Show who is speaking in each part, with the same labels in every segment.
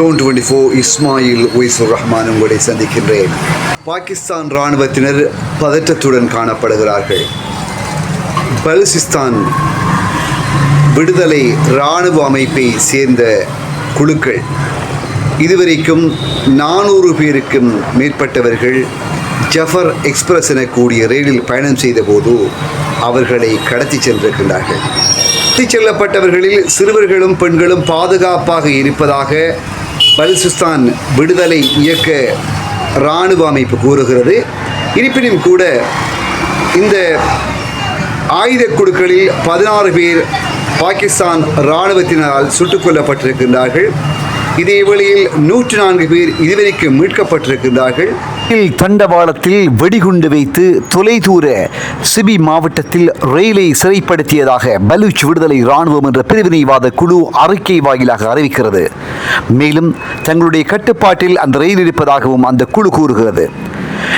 Speaker 1: Twenty four Ismail ஒய்சுர் ரஹ்மான் உங்களை சந்திக்கின்றேன். பாகிஸ்தான் இராணுவத்தினர் பதற்றத்துடன் காணப்படுகிறார்கள். பலுசிஸ்தான் விடுதலை இராணுவ அமைப்பை சேர்ந்த குழுக்கள். இதுவரைக்கும் நானூறு பேருக்கும் மேற்பட்டவர்கள் ஜஃபர் எக்ஸ்பிரஸ் என கூடிய ரயிலில் பயணம் செய்தபோது அவர்களை கடத்தி சென்றிருக்கின்றார்கள். கடத்தி செல்லப்பட்டவர்களில் சிறுவர்களும் பெண்களும் பாதுகாப்பாக இருப்பதாக பல்சிஸ்தான் விடுதலை இயக்க இராணுவ அமைப்பு கூறுகிறது. இருப்பினும் கூட இந்த ஆயுத குழுக்களில் பதினாறு பேர் பாகிஸ்தான் இராணுவத்தினரால் சுட்டுக் கொல்லப்பட்டிருக்கின்றார்கள். இதே வேளையில் நூற்று நான்கு பேர் இதுவரைக்கும் மீட்கப்பட்டிருக்கின்றார்கள். தண்டவாளத்தில் வெடிகுண்டு வைத்து தொலைதூர சிபி மாவட்டத்தில் ரயிலை சிறைப்படுத்தியதாக பலூச் விடுதலை இராணுவம் என்ற பிரிவினைவாத குழு அறிக்கை வாயிலாக அறிவிக்கிறது. மேலும் தங்களுடைய கட்டுப்பாட்டில் அந்த ரயில் இருப்பதாகவும் அந்த குழு கூறுகிறது.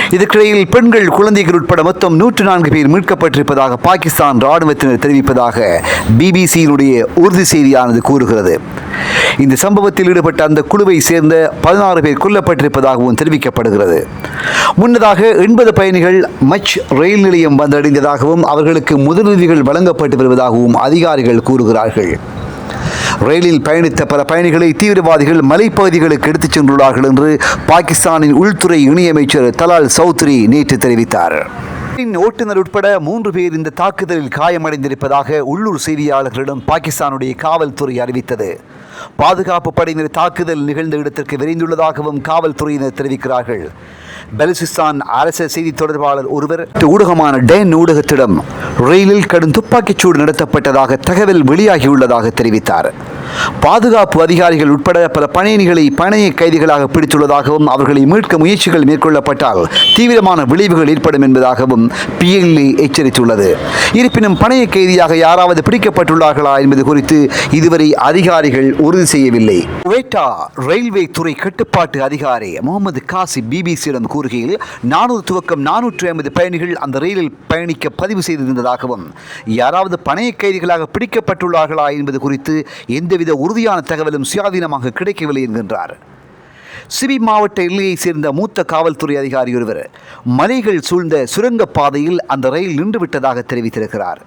Speaker 1: இதற்கிடையில் பெண்கள் குழந்தைகள் உட்பட மொத்தம் நூற்று நான்கு பேர் மீட்கப்பட்டிருப்பதாக பாகிஸ்தான் இராணுவத்தினர் தெரிவிப்பதாக பிபிசியினுடைய உறுதி செய்தியானது கூறுகிறது. இந்த சம்பவத்தில் ஈடுபட்ட அந்த குழுவை சேர்ந்த பதினாறு பேர் கொல்லப்பட்டிருப்பதாகவும் தெரிவிக்கப்படுகிறது. முன்னதாக எண்பது பயணிகள் மச் ரயில் நிலையம் வந்தடைந்ததாகவும் அவர்களுக்கு முதலுதவிகள் வழங்கப்பட்டு வருவதாகவும் அதிகாரிகள் கூறுகிறார்கள். ரயிலில் பயணித்த பல பயணிகளை தீவிரவாதிகள் மலைப்பகுதிகளுக்கு எடுத்துச் சென்றுள்ளார்கள் என்று பாகிஸ்தானின் உள்துறை இணையமைச்சர் தலால் சௌத்ரி நேற்று தெரிவித்தார். ஓட்டுநர் உட்பட மூன்று பேர் இந்த தாக்குதலில் காயமடைந்திருப்பதாக உள்ளூர் செய்தியாளர்களிடம் பாகிஸ்தானுடைய காவல்துறை அறிவித்தது. பாதுகாப்பு படையினர் தாக்குதல் நிகழ்ந்த இடத்திற்கு விரைந்துள்ளதாகவும் காவல்துறையினர் தெரிவிக்கிறார்கள். பலுசிஸ்தான் அரச செய்தி தொடர்பாளர் ஒருவர் ஊடகமான டேன் ஊடகத்திடம் ரயிலில் கடும் துப்பாக்கிச்சூடு நடத்தப்பட்டதாக தகவல் வெளியாகியுள்ளதாக தெரிவித்தார். பாதுகாப்பு அதிகாரிகள் உட்பட பல பணியினிகளை பணைய கைதிகளாக பிடித்துள்ளதாகவும் அவர்களை மீட்க முயற்சிகள் மேற்கொள்ளப்பட்டால் தீவிரமான விளைவுகள் ஏற்படும் என்பதாகவும் பிஎல்ஏ எச்சரித்துள்ளது. இருப்பினும் பணைய கைதியாக யாராவது பிடிக்கப்பட்டுள்ளார்களா என்பது குறித்து இதுவரை அதிகாரிகள் உறுதி செய்யவில்லை. குவேட்டா ரயில்வே துறை கட்டுப்பாட்டு அதிகாரி முகமது காசி பிபிசியிடம் கூறுகையில் நானூறு துவக்கம் நானூற்றி ஐம்பது பயணிகள் அந்த ரயிலில் பயணிக்க பதிவு செய்திருந்ததாகவும் யாராவது பணைய கைதிகளாக பிடிக்கப்பட்டுள்ளார்களா என்பது குறித்து எந்தவித உறுதியான தகவலும் சுயாதீனமாக கிடைக்கவில்லை என்கின்றார். சிபி மாவட்ட எல்லையைச் சேர்ந்த மூத்த காவல்துறை அதிகாரி ஒருவர் மலைகள் சூழ்ந்த சுரங்கப் பாதையில் அந்த ரயில் நின்றுவிட்டதாக தெரிவித்திருக்கிறார்.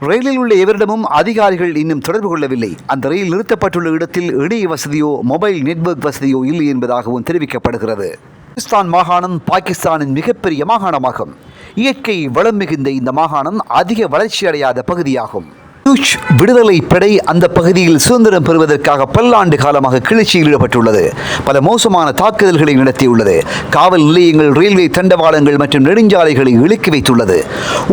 Speaker 1: ரயிலில் உள்ள எவரிடமும் அதிகாரிகள் இன்னும் தொடர்பு கொள்ளவில்லை. அந்த ரயில் நிறுத்தப்பட்டுள்ள இடத்தில் இணைய வசதியோ மொபைல் நெட்வொர்க் வசதியோ இல்லை என்பதாகவும் தெரிவிக்கப்படுகிறது. பாகிஸ்தான் மாகாணம் பாகிஸ்தானின் மிகப்பெரிய மாகாணமாகும். இயற்கை வளம் மிகுந்த இந்த மாகாணம் அதிக வளர்ச்சியடையாத பகுதியாகும். பலூச் விடுதலை படை அந்த பகுதியில் சுதந்திரம் பெறுவதற்காக பல்லாண்டு காலமாக கிளர்ச்சியில் ஈடுபட்டுள்ளது பல மோசமான தாக்குதல்களை நடத்தியுள்ளது. காவல் நிலையங்கள் ரயில்வே தண்டவாளங்கள் மற்றும் நெடுஞ்சாலைகளை இழுக்கி வைத்துள்ளது.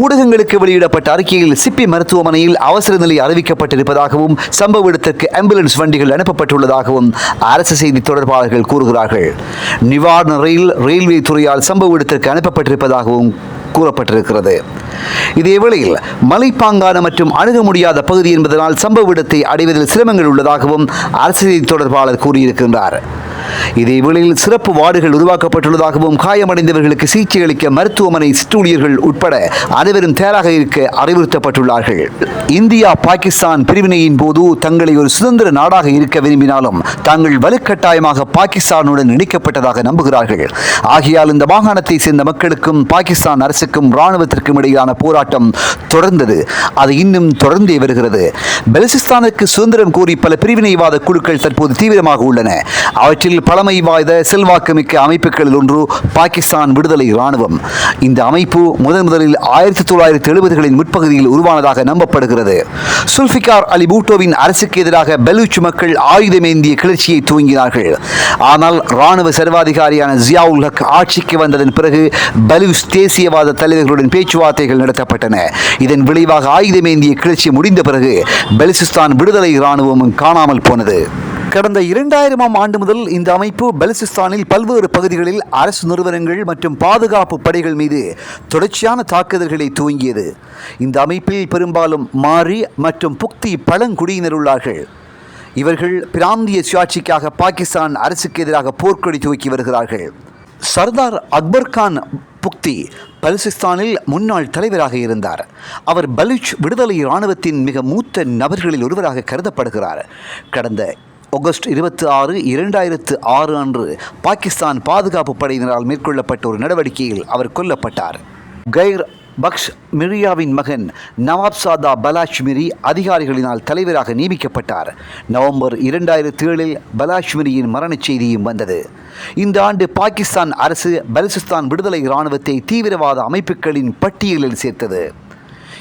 Speaker 1: ஊடகங்களுக்கு வெளியிடப்பட்ட அறிக்கையில் சிப்பி மருத்துவமனையில் அவசர நிலை அறிவிக்கப்பட்டிருப்பதாகவும் சம்பவ இடத்திற்கு ஆம்புலன்ஸ் வண்டிகள் அனுப்பப்பட்டுள்ளதாகவும் அரசு செய்தி தொடர்பாளர்கள் கூறுகிறார்கள். நிவாரண ரயில் ரயில்வே துறையால் சம்பவ இடத்திற்கு அனுப்பப்பட்டிருப்பதாகவும் கூறப்பட்டிருக்கிறது. இதேவேளையில் மலைப்பாங்கான மற்றும் அணுக முடியாத பகுதி என்பதனால் சம்பவ இடத்தை அடைவதில் சிரமங்கள் உள்ளதாகவும் அரசு செய்தி தொடர்பாளர் கூறியிருக்கின்றார். இதேவேளையில் சிறப்பு வார்டுகள் உருவாக்கப்பட்டுள்ளதாகவும் காயமடைந்தவர்களுக்கு சிகிச்சை அளிக்க மருத்துவமனை சிற்றூழியர்கள் உட்பட அனைவரும் தயாராக இருக்க அறிவுறுத்தப்பட்டுள்ளார்கள். இந்தியா பாகிஸ்தான் பிரிவினையின் போது தங்களை ஒரு சுதந்திர நாடாக இருக்க விரும்பினாலும் தாங்கள் வலுக்கட்டாயமாக பாகிஸ்தானுடன் இணைக்கப்பட்டதாக நம்புகிறார்கள். ஆகையால் இந்த மாகாணத்தை சேர்ந்த மக்களுக்கும் பாகிஸ்தான் அரசு அரசுக்கும் இராணுவத்திற்கும் இடையிலான போராட்டம் தொடர்ந்தது. அது இன்னும் தொடர்ந்தே வருகிறது. பெலுசிஸ்தானுக்கு சுதந்திரம் கோரி பல பிரிவினைவாத குழுக்கள் தற்போது தீவிரமாக உள்ளன. அவற்றில் பழமைவாத செல்வாக்குமிக்க அமைப்புகளில் ஒன்று பாகிஸ்தான் விடுதலை இராணுவம். இந்த அமைப்பு முதன் முதலில் ஆயிரத்தி தொள்ளாயிரத்தி எழுபதுகளின் முற்பகுதியில் உருவானதாக நம்பப்படுகிறது. சுல்ஃபிகார் அலி பூட்டோவின் அரசுக்கு எதிராக பலூச் மக்கள் ஆயுதமேந்திய கிளர்ச்சியை துவங்கினார்கள். ஆனால் இராணுவ சர்வாதிகாரியான ஜியாவுல் ஹக் ஆட்சிக்கு வந்ததன் பிறகு பலூச் தேசியவாத தலைவர்களுடன் பேச்சுவார்த்தைகள் நடத்தப்பட்டன. இதன் விளைவாக ஆயுதமேந்திய கிளர்ச்சி முடிந்த பிறகு பெலிசிஸ்தான் விடுதலை இராணுவமும் காணாமல் போனது. கடந்த இரண்டாயிரமாம் ஆண்டு முதல் இந்த அமைப்பு பலுசிஸ்தானில் பல்வேறு பகுதிகளில் அரசு நிறுவனங்கள் மற்றும் பாதுகாப்பு படைகள் மீது தொடர்ச்சியான தாக்குதல்களை துவங்கியது. இந்த அமைப்பில் பெரும்பாலும் மாரி மற்றும் புக்தி பழங்குடியினர் உள்ளார்கள். இவர்கள் பிராந்திய சுயாட்சிக்காக பாகிஸ்தான் அரசுக்கு எதிராக போர்க்கொடி துவக்கி வருகிறார்கள். சர்தார் அக்பர் கான் புக்தி பலுசிஸ்தானில் முன்னாள் தலைவராக இருந்தார். அவர் பலுச் விடுதலை இராணுவத்தின் மிக மூத்த நபர்களில் ஒருவராக கருதப்படுகிறார். கடந்த
Speaker 2: ஆகஸ்ட் இருபத்தி ஆறு இரண்டாயிரத்து ஆறு அன்று பாகிஸ்தான் பாதுகாப்பு படையினரால் மேற்கொள்ளப்பட்ட ஒரு நடவடிக்கையில் அவர் கொல்லப்பட்டார். கைர் பக்ஷ் மிரியாவின் மகன் நவாப் சாதா பலாஷ்மிரி அதிகாரிகளினால் தலைவராக நியமிக்கப்பட்டார். நவம்பர் இரண்டாயிரத்தி ஏழில் பலாஷ்மிரியின் மரணச் செய்தியும் வந்தது. இந்த ஆண்டு பாகிஸ்தான் அரசு பலுசிஸ்தான் விடுதலை இராணுவத்தை தீவிரவாத அமைப்புகளின் பட்டியலில் சேர்த்தது.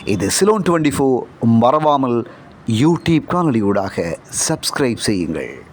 Speaker 2: இது சிலோன் டுவெண்ட்டி ஃபோர் மறவாமல் யூடியூப் காணொலியூடாக சப்ஸ்கிரைப் செய்யுங்கள்.